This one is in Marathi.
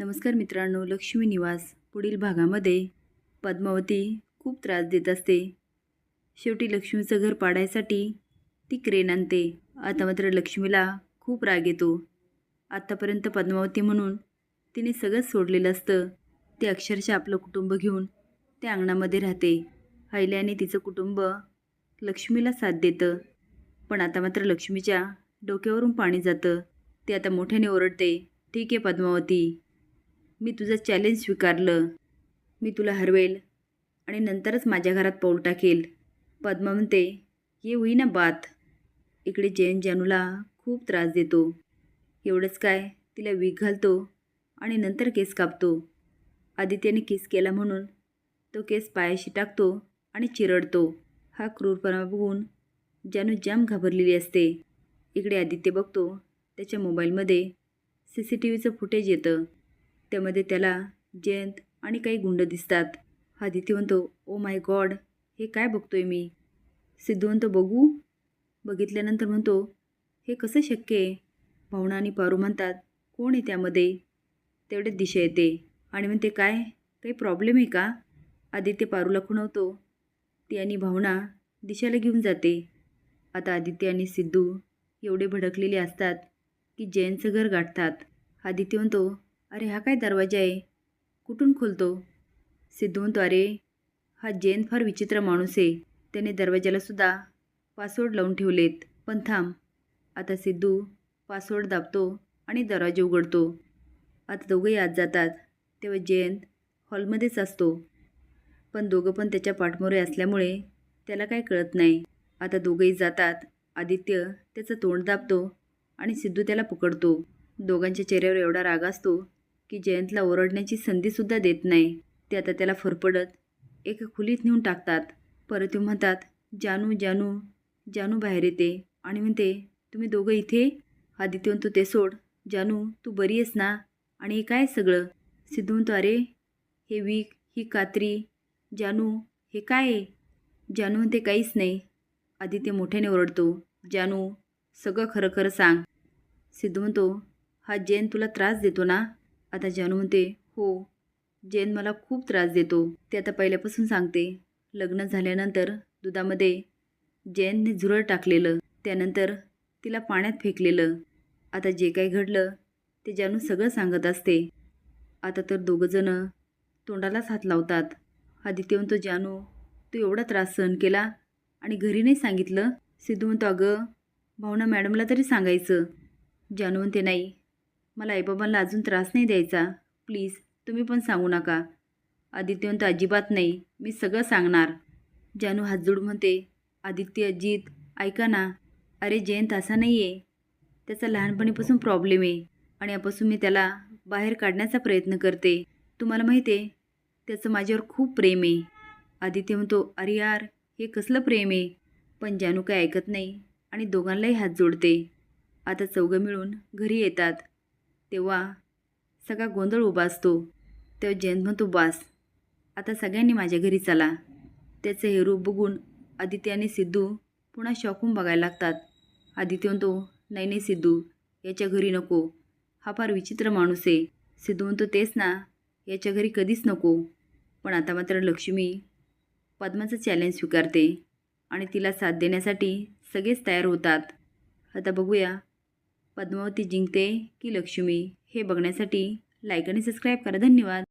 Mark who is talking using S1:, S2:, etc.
S1: नमस्कार मित्रांनो लक्ष्मी निवास पुढील भागामध्ये पद्मावती खूप त्रास देत असते. शेवटी लक्ष्मीचं घर पाडायसाठी ती क्रेन आणते. आता मात्र लक्ष्मीला खूप राग येतो. आत्तापर्यंत पद्मावती म्हणून तिने सगळंच सोडलेलं असतं. ते अक्षरशः आपलं कुटुंब घेऊन त्या अंगणामध्ये राहते. हैल्याने तिचं कुटुंब लक्ष्मीला साथ देतं. पण आता मात्र लक्ष्मीच्या डोक्यावरून पाणी जातं. ते आता मोठ्याने ओरडते ठीक आहे पद्मावती मी तुझं चॅलेंज स्वीकारलं. मी तुला हरवेल आणि नंतरच माझ्या घरात पाऊल टाकेल पद्मा म्हणते ये होई ना बात. इकडे जैन जानूला खूप त्रास देतो. एवढंच काय तिला वीक घालतो आणि नंतर केस कापतो. आदित्यने केस केला म्हणून तो केस पायाशी टाकतो आणि चिरडतो. हा क्रूरपणा बघून जानू जाम घाबरलेली असते. इकडे आदित्य बघतो त्याच्या मोबाईलमध्ये सी सी टी व्हीचं फुटेज येतं. त्यामध्ये त्याला जयंत आणि काही गुंड दिसतात. आदिती म्हणतो ओ माय गॉड हे काय बघतोय मी? सिद्धू म्हणतो बघू? बघितल्यानंतर म्हणतो हे कसं शक्य आहे? भावना आणि पारू म्हणतात कोण आहे त्यामध्ये? तेवढेच दिशा येते. आणि म्हणते काय? काही प्रॉब्लेम आहे का? आदित्य पारूला खुणवतो ती आणि भावना दिशाला घेऊन जाते. आता आदित्य आणि सिद्धू एवढे भडकलेले असतात की जयंतचं घर गाठतात. आदित्य म्हणतो अरे हा काय दरवाजा आहे? कुठून खोलतो? सिद्धू अरे हा जैन फार विचित्र माणूस आहे. त्याने दरवाजालासुद्धा पासवर्ड लावून ठेवलेत. पण थांब. आता सिद्धू पासवर्ड दाबतो आणि दरवाजा उघडतो. आता दोघंही आत जातात. तेव्हा जयंत हॉलमध्येच असतो. पण दोघं पण त्याच्या पाठमोरे असल्यामुळे त्याला काही कळत नाही. आता दोघंही जातात. आदित्य त्याचं तोंड दाबतो आणि सिद्धू त्याला पकडतो. दोघांच्या चेहऱ्यावर एवढा राग असतो की जयंतला ओरडण्याची संधीसुद्धा देत नाही. ते आता त्याला फरफडत एका खोलीत नेऊन टाकतात. परत येऊन म्हणतात जानू जानू जानू बाहेर येते. आणि म्हणते तुम्ही दोघं इथे? आदित्य म्हणतो ते सोड. जानू तू बरी आहेस ना? आणि हे काय सगळं? सिद्धू म्हणतो अरे हे वीक ही कात्री. जानू हे काय आहे? जानू म्हणते काहीच नाही. आदित्य मोठ्याने ओरडतो जानू सगळं खरं खरं सांग. सिद्धू म्हणतो हा जैन तुला त्रास देतो ना? आता जानू म्हणते हो जैन मला खूप त्रास देतो. ते आता पहिल्यापासून सांगते. लग्न झाल्यानंतर दुधामध्ये जैनने झुरळ टाकलेलं. त्यानंतर तिला पाण्यात फेकलेलं. आता जे काही घडलं ते जानू सगळं सांगत असते. आता तर दोघंजणं तोंडालाच हात लावतात. आदित्य म्हणतो जानू तू एवढा त्रास सहन केला आणि घरी नाही सांगितलं? सिद्धू म्हणतो अगं भावना मॅडमला तरी सांगायचं. जानू म्हणते नाही मला आईबाबांना अजून त्रास नाही द्यायचा. प्लीज तुम्ही पण सांगू नका. आदित्य म्हणतो अजिबात नाही मी सगळं सांगणार. जानू हात जोडून म्हणते आदित्य अजित ऐका ना. अरे जयंत असा नाही आहे त्याचा लहानपणीपासून प्रॉब्लेम आहे आणि यापासून मी त्याला बाहेर काढण्याचा प्रयत्न करते. तुम्हाला माहिती आहे त्याचं माझ्यावर खूप प्रेम आहे. आदित्य म्हणतो अरे यार हे कसलं प्रेम आहे? पण जानू काय ऐकत नाही आणि दोघांनाही हात जोडते. आता चौघं मिळून घरी येतात. तेव्हा सगळा गोंधळ उभा असतो. तेव्हा जयंत म्हणतो बास आता सगळ्यांनी माझ्या घरी चला. त्याचं हे रूप बघून आदित्य आणि सिद्धू पुन्हा शॉकून बघायला लागतात. आदित्य म्हणतो नाही नाही सिद्धू याच्या घरी नको. हा फार विचित्र माणूस आहे. सिद्धू म्हणतो तेच ना याच्या घरी कधीच नको. पण आता मात्र लक्ष्मी पद्माचं चॅलेंज स्वीकारते आणि तिला साथ देण्यासाठी सगळेच तयार होतात. आता बघूया पद्मावती जिंकते की लक्ष्मी हे बघण्यासाठी लाईक आणि सबस्क्राईब करा. धन्यवाद.